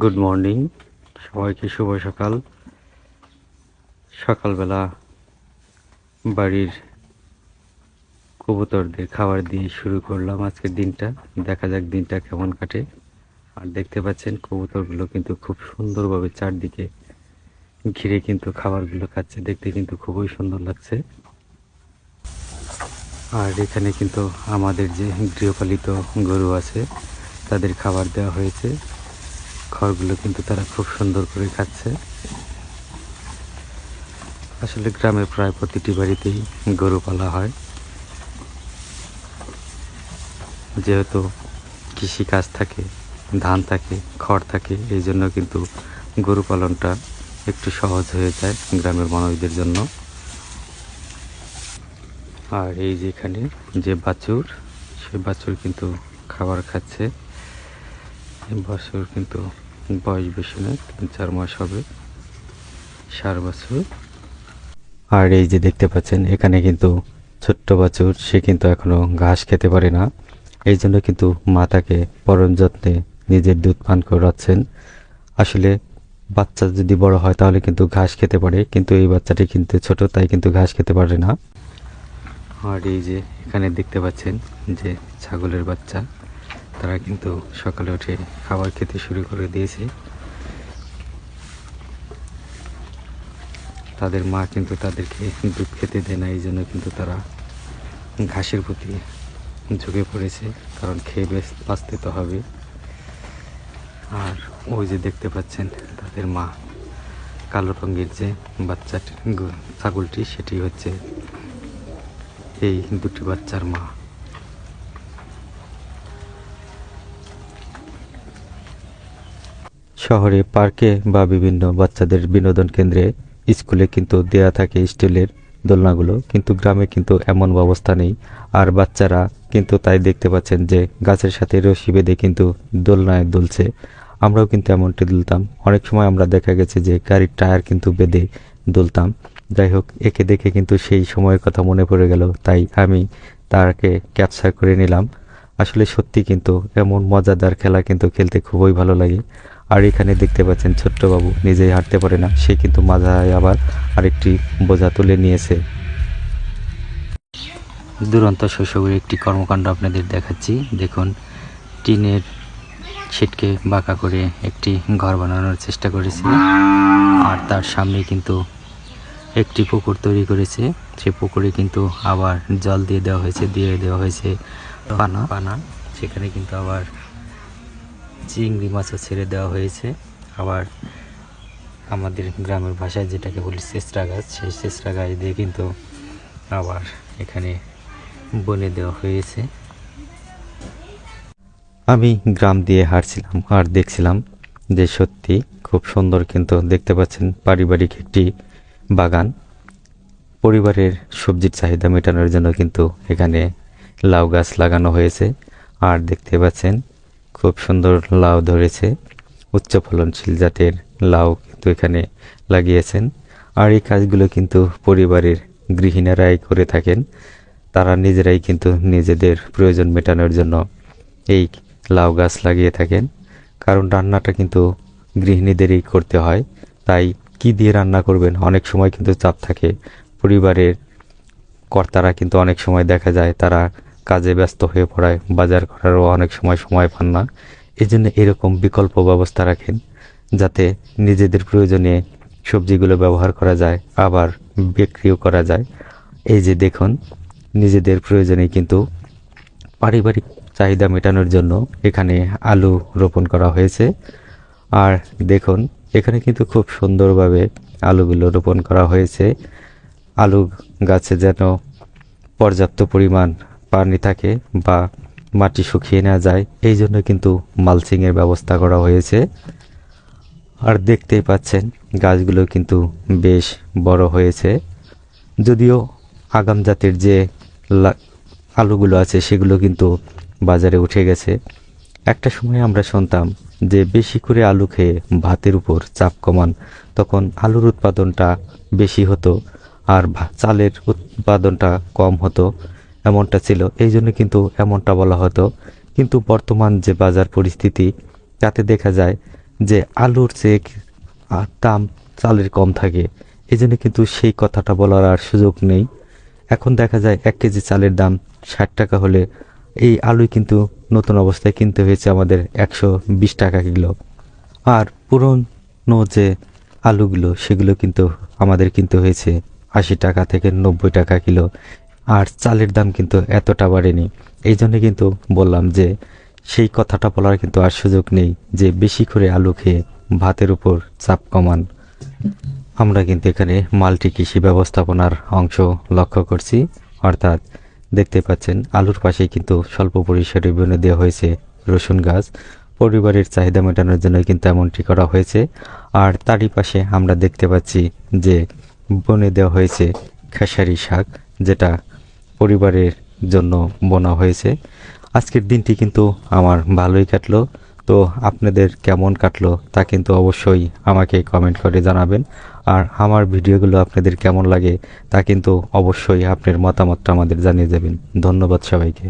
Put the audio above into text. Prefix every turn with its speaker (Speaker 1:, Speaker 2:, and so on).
Speaker 1: Good morning সবাইকে শুভ সকাল। সকালবেলা বাড়ির কবুতরদের খাবার দিয়ে শুরু করলাম আজকের দিনটা। দেখা যাক দিনটা কেমন কাটে। আর দেখতে পাচ্ছেন, কবুতরগুলো কিন্তু খুব সুন্দরভাবে চারদিকে ঘিরে কিন্তু খাবারগুলো খাচ্ছে। দেখতে কিন্তু খুবই সুন্দর লাগছে। আর এখানে কিন্তু আমাদের যে গৃহপালিত গরু আছে, তাদের খাবার দেওয়া হয়েছে। খড়গুলো কিন্তু তারা খুব সুন্দর করে খাচ্ছে। আসলে গ্রামে প্রায় প্রতিটি বাড়িতেই গরু পালা হয়। যেহেতু কৃষি কাজ থাকে, ধান থাকে, খড় থাকে, এই জন্য কিন্তু গরু পালনটা একটু সহজ হয়ে যায় গ্রামের মানুষদের জন্য। আর এই যেখানে যে বাছুর সে বাছুর কিন্তু খাবার খাচ্ছে। বাছুর কিন্তু বয়স বেশি না, তিন চার মাস হবে, সার বাছুর। আর এই যে দেখতে পাচ্ছেন, এখানে কিন্তু ছোট্ট বাছুর, সে কিন্তু এখনও ঘাস খেতে পারে না। এই জন্য কিন্তু মাতাকে পরম যত্নে নিজের দুধ পান করাচ্ছেন। আসলে বাচ্চা যদি বড় হয়, তাহলে কিন্তু ঘাস খেতে পারে, কিন্তু এই বাচ্চাটি কিন্তু ছোট, তাই কিন্তু ঘাস খেতে পারে না। আর এই যে এখানে দেখতে পাচ্ছেন যে ছাগলের বাচ্চা। তারা কিন্তু সকালে উঠে খাবার খেতে শুরু করে দিয়েছে। তাদের মা কিন্তু তাদেরকে দুধ খেতে দেয় না এই জন্য কিন্তু তারা ঘাসের প্রতি ঝুঁকে পড়েছে, কারণ খেয়ে বেশ বাঁচতে তো হবে। আর ওই যে দেখতে পাচ্ছেন তাদের মা, কালো রঙের যে বাচ্চাটি ছাগলটি, সেটি হচ্ছে এই দুটি বাচ্চার মা। শহরে, পার্কে বা বিভিন্ন বাচ্চাদের বিনোদন কেন্দ্রে স্কুলে কিন্তু দেয়া থাকে স্টিলের দোলনাগুলো। কিন্তু গ্রামে কিন্তু এমন ব্যবস্থা নেই। আর বাচ্চারা কিন্তু তাই দেখতে পাচ্ছেন যে, গাছের সাথে রশি বেঁধে কিন্তু দোলনায় দুলছে। আমরাও কিন্তু এমনটি দুলতাম। অনেক সময় আমরা দেখা গেছে যে, গাড়ির টায়ার কিন্তু বেঁধে দুলতাম। যাই হোক, একে দেখে কিন্তু সেই সময়ের কথা মনে পড়ে গেল। তাই আমি তাকে ক্যাপচার করে নিলাম। আসলে সত্যি কিন্তু এমন মজাদার খেলা কিন্তু খেলতে খুবই ভালো লাগে। আর এখানে দেখতে পাচ্ছেন ছোট্ট বাবু, নিজেই হাঁটতে পারে না, সে কিন্তু মাথায় আবার আরেকটি বোঝা তুলে নিয়েছে। দুরন্ত শৈশবের একটি কর্মকাণ্ড আপনাদের দেখাচ্ছি। দেখুন, টিনের ছিটকে বাঁকা করে একটি ঘর বানানোর চেষ্টা করেছে। আর তার সামনে কিন্তু একটি পুকুর তৈরি করেছে। সে পুকুরে কিন্তু আবার জল দিয়ে দেওয়া হয়েছে, দিয়ে দেওয়া হয়েছে। পানা। পানা। সেখানে কিন্তু আবার চিংড়ি মাছও ছেড়ে দেওয়া হয়েছে। আবার আমাদের গ্রামের ভাষায় যেটাকে বলি চেষ্টা গাছ সেই চেষ্টা গাছ দিয়ে কিন্তু আবার এখানে বনে দেওয়া হয়েছে। আমি গ্রাম দিয়ে হাঁটছিলাম আর দেখছিলাম যে সত্যি খুব সুন্দর কিন্তু দেখতে পাচ্ছেন পারিবারিক একটি বাগান। পরিবারের সবজির চাহিদা মেটানোর জন্য কিন্তু এখানে লাউ গাছ লাগানো হয়েছে। আর দেখতে পাচ্ছেন, খুব সুন্দর লাউ ধরেছে। উচ্চ ফলনশীল জাতের লাউ কিন্তু এখানে লাগিয়েছেন। আর এই কাজগুলো কিন্তু পরিবারের গৃহিণীরাই করে থাকেন। তারা নিজেরাই কিন্তু নিজেদের প্রয়োজন মেটানোর জন্য এই লাউ গাছ লাগিয়ে থাকেন। কারণ রান্নাটা কিন্তু গৃহিণীদেরই করতে হয়। তাই কি দিয়ে রান্না করবেন? অনেক সময় কিন্তু চাপ থাকে। পরিবারের কর্তারা কিন্তু অনেক সময় দেখা যায় তারা কাজে ব্যস্ত হয়ে পড়ায়, বাজার করারও অনেক সময় সময় পান না। এই জন্য এরকম বিকল্প ব্যবস্থা রাখেন যাতে নিজেদের প্রয়োজনে সবজিগুলো ব্যবহার করা যায়, আবার বিক্রিও করা যায়। এই যে দেখুন, নিজেদের প্রয়োজনে কিন্তু পারিবারিক চাহিদা মেটানোর জন্য এখানে আলু রোপণ করা হয়েছে। আর দেখুন, এখানে কিন্তু খুব সুন্দরভাবে আলুগুলো রোপণ করা হয়েছে। আলু গাছে যেন পর্যাপ্ত পরিমাণ পানি থাকে বা মাটি শুকিয়ে না যায়, এই জন্য কিন্তু মালচিংয়ের ব্যবস্থা করা হয়েছে। আর দেখতেই পাচ্ছেন, গাছগুলো কিন্তু বেশ বড় হয়েছে। যদিও আগাম জাতের যে আলুগুলো আছে, সেগুলো কিন্তু বাজারে উঠে গেছে। একটা সময় আমরা শুনতাম যে বেশি করে আলু খেয়ে ভাতের উপর চাপ কমান, তখন আলুর উৎপাদনটা বেশি হতো। আর চালের উৎপাদনটা কম হতো, এমনটা ছিল। এই জন্য কিন্তু এমনটা বলা হতো। কিন্তু বর্তমান যে বাজার পরিস্থিতি, তাতে দেখা যায় যে আলুর চেয়ে দাম চালের কম থাকে। এই জন্য কিন্তু সেই কথাটা বলার আর সুযোগ নেই। এখন দেখা যায় এক কেজি চালের দাম ষাট টাকা হলে এই আলুই কিন্তু নতুন অবস্থায় কিনতে হয়েছে আমাদের একশো বিশ টাকা কিলো। আর পুরনো যে আলুগুলো, সেগুলো কিন্তু আমাদের কিনতে হয়েছে। আশি টাকা থেকে নব্বই টাকা কিলো। আর চালের দাম কিন্তু এতটা বাড়েনি। এই জন্য কিন্তু বললাম যে, সেই কথাটা বলার কিন্তু আর সুযোগ নেই যে, বেশি করে আলু খেয়ে ভাতের উপর চাপ কমান। আমরা কিন্তু এখানে মাল্টি কৃষি ব্যবস্থাপনার অংশ লক্ষ্য করছি। অর্থাৎ দেখতে পাচ্ছেন, আলুর পাশে কিন্তু স্বল্প পরিসরে বনে দেওয়া হয়েছে রসুন গাছ। পরিবারের চাহিদা মেটানোর জন্য কিন্তু এমনটি করা হয়েছে। আর তারই পাশে আমরা দেখতে পাচ্ছি যে বনে দেওয়া হয়েছে খেসারি শাক, যেটা পরিবারের জন্য বোনা হয়েছে। আজকের দিনটি কিন্তু আমার ভালোই কাটলো। তো আপনাদের কেমন কাটলো তা কিন্তু অবশ্যই আমাকে কমেন্ট করে জানাবেন। আর আমার ভিডিওগুলো আপনাদের কেমন লাগে তা কিন্তু অবশ্যই আপনার মতামতটা আমাদের জানিয়ে যাবেন ধন্যবাদ সবাইকে।